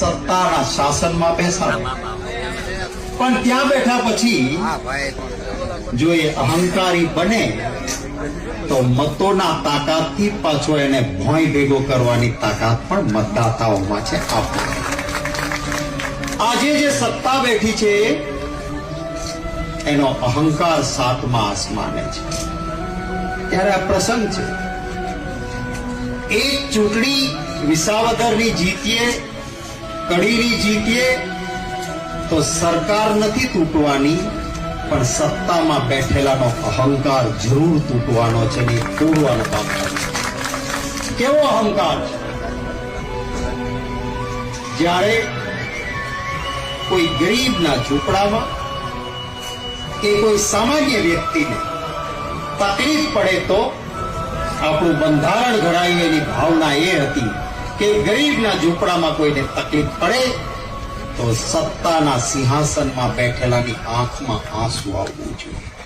સત્તાના શાસનમાં બેસાડે. પણ ત્યાં બેઠા પછી જો એ અહંકારી બને, તો મતોના તાકાતથી પાછો એને ભોંય ભેગો કરવાની તાકાત પણ મતદાતાઓમાં છે આજે જે સત્તા બેઠી છે, એનો અહંકાર સાતમા આસમાને છે. ત્યારે આ પ્રસંગ છે. એક ચૂંટણી વિસાવદરની જીતીએ કડીની જીતીએ તો સરકાર નથી તૂટવાની, પણ સત્તામાં બેઠેલાનો અહંકાર જરૂર તૂટવાનો છે ને તોડવાનું કામ કેવો અહંકાર છે? જ્યારે કોઈ ગરીબના ઝૂંપડામાં કે કોઈ સામાન્ય વ્યક્તિને તકલીફ પડે તો આપણું બંધારણ ઘડાયું એની ભાવના એ હતી કે ગરીબના ઝૂંપડામાં કોઈને તકલીફ પડે તો સત્તાના સિંહાસનમાં બેઠેલાની આંખમાં આંસુ આવવું જોઈએ.